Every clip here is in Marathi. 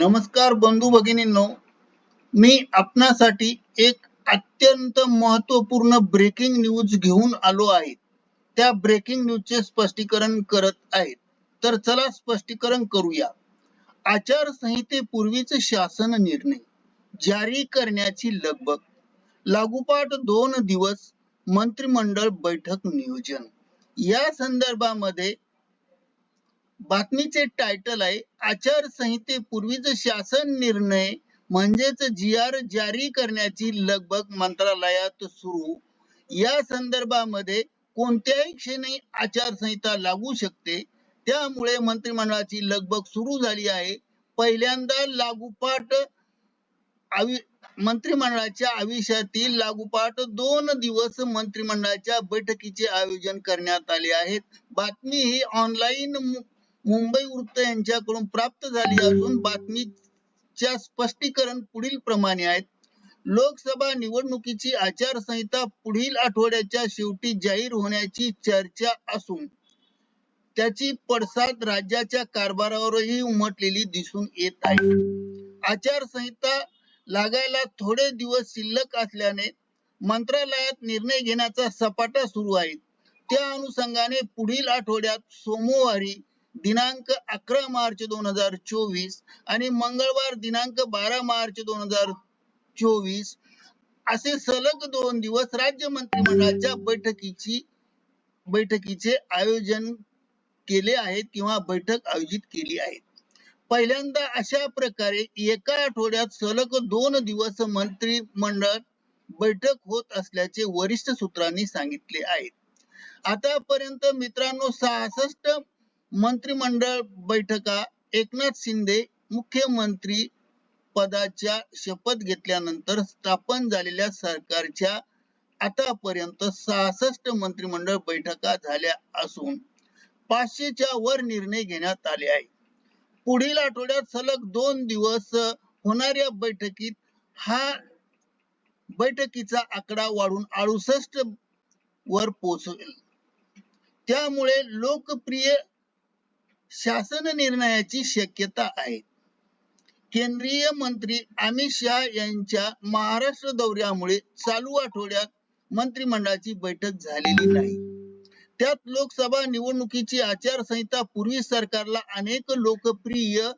नमस्कार बंधू भगिनींनो मी आपणासाठी एक अत्यंत महत्त्वपूर्ण ब्रेकिंग न्यूज घेऊन आलो आहे. त्या ब्रेकिंग न्यूजचे स्पष्टीकरण करत आहे. तर चला स्पष्टीकरण करूया. आचारसंहितेपूर्वीचे शासन निर्णय जारी करण्याची लगबग. लागोपाठ दोन दिवस मंत्रिमंडळ बैठक नियोजन. या संदर्भामध्ये बातमीचे टायटल आहे आचारसंहितेपूर्वीच शासन निर्णय म्हणजेच जी आर जारी करण्याची लगबग मंत्रालयात सुरू. या संदर्भामध्ये कोणत्याही क्षणी आचारसंहिता लागू शकते. त्यामुळे मंत्रिमंडळाची लगबग सुरू झाली आहे. पहिल्यांदा लागूपाठ मंत्रिमंडळाच्या आयुष्यातील लागोपाठ दोन दिवस मंत्रिमंडळाच्या बैठकीचे आयोजन करण्यात आले आहेत. बातमी ही ऑनलाईन मुंबई वृत्त यांच्याकडून प्राप्त झाली असून बातमीच्या स्पष्टीकरण पुढील प्रमाणे आहेत. लोकसभा निवडणुकीची आचारसंहिता पुढील आठवड्याच्या शेवटी जाहीर होण्याची चर्चा असून त्याची पडसाद राज्याच्या कारभारावरही उमटलेली दिसून येत आहे. आचारसंहिता लागायला थोडे दिवस शिल्लक असल्याने मंत्रालयात निर्णय घेण्याचा सपाटा सुरू आहे. त्या अनुषंगाने पुढील आठवड्यात सोमवारी दिनांक अकरा मार्च दोन हजार चोवीस आणि मंगळवार दिनांक बारा मार्च दोन हजार चोवीस असे सलग दोन दिवस राज्य मंत्रिमंडळाच्या बैठकीची बैठकीचे आयोजन केले आहेत किंवा बैठक आयोजित केली आहे पहिल्यांदा अशा प्रकारे एका आठवड्यात सलग दोन दिवस मंत्रिमंडळ बैठक होत असल्याचे वरिष्ठ सूत्रांनी सांगितले आहे. आतापर्यंत मित्रांनो सहासष्ट मंत्रिमंडळ बैठका एकनाथ शिंदे मुख्यमंत्री पदाच्या शपथ घेतल्यानंतर स्थापन झालेल्या सरकारच्या आतापर्यंत सहासष्ट मंत्रिमंडळ बैठका झाल्या असून पाचशेच्या वर निर्णय घेण्यात आले आहे पुढील आठवड्यात सलग दोन दिवस होणाऱ्या बैठकीत हा बैठकीचा आकडा वाढून अडुसष्ट वर पोहोचेल. त्यामुळे लोकप्रिय शासन निर्णयाची शक्यता आहे. केंद्रीय मंत्री अमित शहा यांच्या महाराष्ट्र दौऱ्यामुळे चालू आठवड्यात मंत्रिमंडळाची बैठक झालेली नाही. त्यात लोकसभा निवडणुकीची आचारसंहिता पूर्वी सरकारला अनेक लोकप्रिय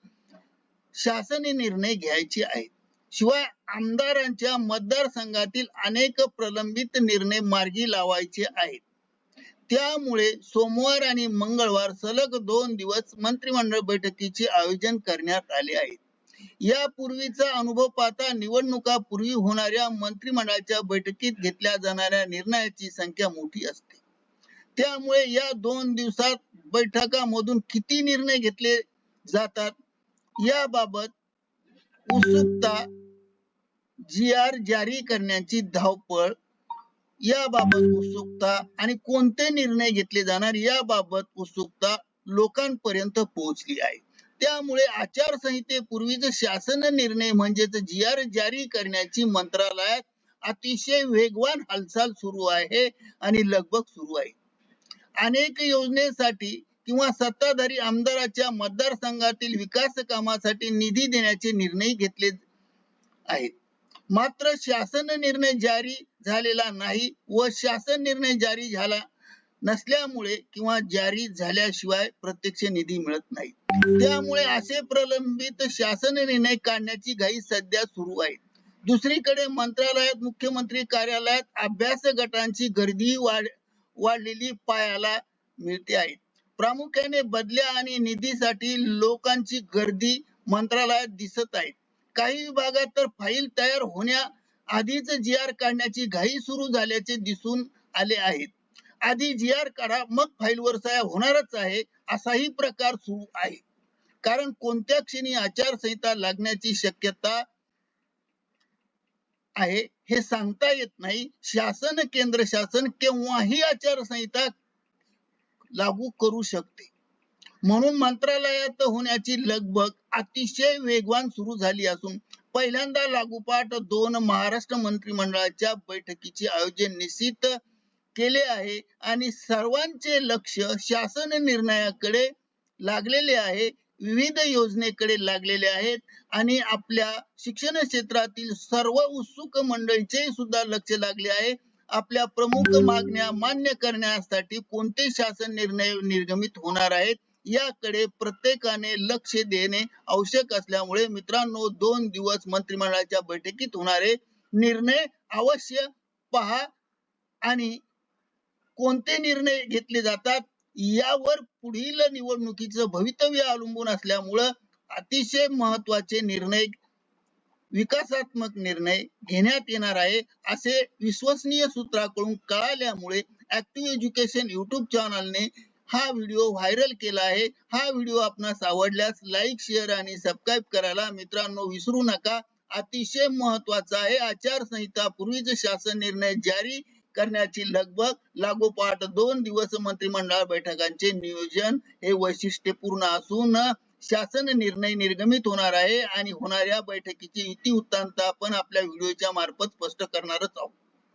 शासन निर्णय घ्यायचे आहेत. शिवाय आमदारांच्या मतदारसंघातील अनेक प्रलंबित निर्णय मार्गी लावायचे आहेत. त्यामुळे सोमवार आणि मंगळवार सलग दोन दिवस मंत्रिमंडळ बैठकीचे आयोजन करण्यात आले आहे. यापूर्वीचा अनुभव पाहता निवडणुका पूर्वी होणाऱ्या मंत्रिमंडळाच्या बैठकीत घेतल्या जाणाऱ्या निर्णयाची संख्या मोठी असते. त्यामुळे या दोन दिवसात बैठकामधून किती निर्णय घेतले जातात? याबाबत उत्सुकता जी आर जारी करण्याची धावपळ याबाबत उत्सुकता आणि कोणते निर्णय घेतले जाणार याबाबत उत्सुकता लोकांपर्यंत पोहोचली आहे. त्यामुळे आचारसंहितेपूर्वीच शासन निर्णय म्हणजेच जी आर जारी करण्याची मंत्रालयात अतिशय वेगवान हालचाल सुरू आहे आणि लगबग सुरू आहे. अनेक योजनेसाठी किंवा सत्ताधारी आमदाराच्या मतदारसंघातील विकास कामासाठी निधी देण्याचे निर्णय घेतले आहेत. मात्र शासन निर्णय जारी झालेला नाही व शासन निर्णय जारी झाला नसल्यामुळे किंवा जारी झाल्याशिवाय प्रत्यक्ष निधी मिळत नाही. त्यामुळे असे प्रलंबित शासन निर्णय काढण्याची घाई सध्या सुरू आहे. दुसरीकडे मंत्रालयात मुख्यमंत्री कार्यालयात अभ्यास गटांची गर्दी वाढ वाढलेली पायाला मिळते आहे. प्रामुख्याने बदल्या आणि निधीसाठी लोकांची गर्दी मंत्रालयात दिसत आहे. काही विभागात तर फाईल तयार होण्या आधीच जी आर काढण्याची घाई सुरू झाल्याचे दिसून आले आहेत आधी जी आर काढा मग फाईलवर सह्या होणारच आहे असाही प्रकार सुरू आहे. कारण कोणत्या क्षणी आचारसंहिता लागण्याची शक्यता आहे हे सांगता येत नाही. शासन केंद्र शासन केव्हाही आचारसंहिता लागू करू शकते. म्हणून मंत्रालयात होण्याची लगबग अतिशय वेगवान सुरू झाली असून पहिल्यांदा लागोपाठ दोन महाराष्ट्र मंत्रिमंडळाच्या बैठकीचे आयोजन निश्चित केले आहे आणि सर्वांचे लक्ष शासन निर्णयाकडे लागलेले आहे विविध योजनेकडे लागलेले आहेत आणि आपल्या शिक्षण क्षेत्रातील सर्व उत्सुक मंडळीचे सुद्धा लक्ष लागले आहे. आपल्या प्रमुख मागण्या मान्य करण्यासाठी कोणते शासन निर्णय निर्गमित होणार आहेत? याकडे प्रत्येकाने लक्ष देणे आवश्यक असल्यामुळे मित्रांनो दोन दिवस मंत्रिमंडळाच्या बैठकीत होणारे निर्णय अवश्य पहा आणि कोणते निर्णय घेतले जातात यावर पुढील निवडणुकीचं भवितव्य अवलंबून असल्यामुळं अतिशय महत्त्वाचे निर्णय विकासात्मक निर्णय घेण्यात येणार आहे असे विश्वसनीय सूत्राकडून कळाल्यामुळे ऍक्टिव्ह एज्युकेशन युट्यूब चॅनलने हा व्हिडिओ व्हायरल केला आहे. हा व्हिडिओ आपणास आवडल्यास लाईक शेअर आणि सबस्क्राईब करायला मित्रांनो विसरू नका. अतिशय महत्त्वाचा आहे. आचारसंहिता पूर्वीच शासन निर्णय जारी करण्याची लगबग लागोपाठ दोन दिवस मंत्रिमंडळ बैठकांचे नियोजन हे वैशिष्ट्यपूर्ण असून शासन निर्णय निर्गमित होणार आहे आणि होणाऱ्या बैठकीची इतिवृत्तांत आपण आपल्या व्हिडिओच्या मार्फत स्पष्ट करणारच आहोत.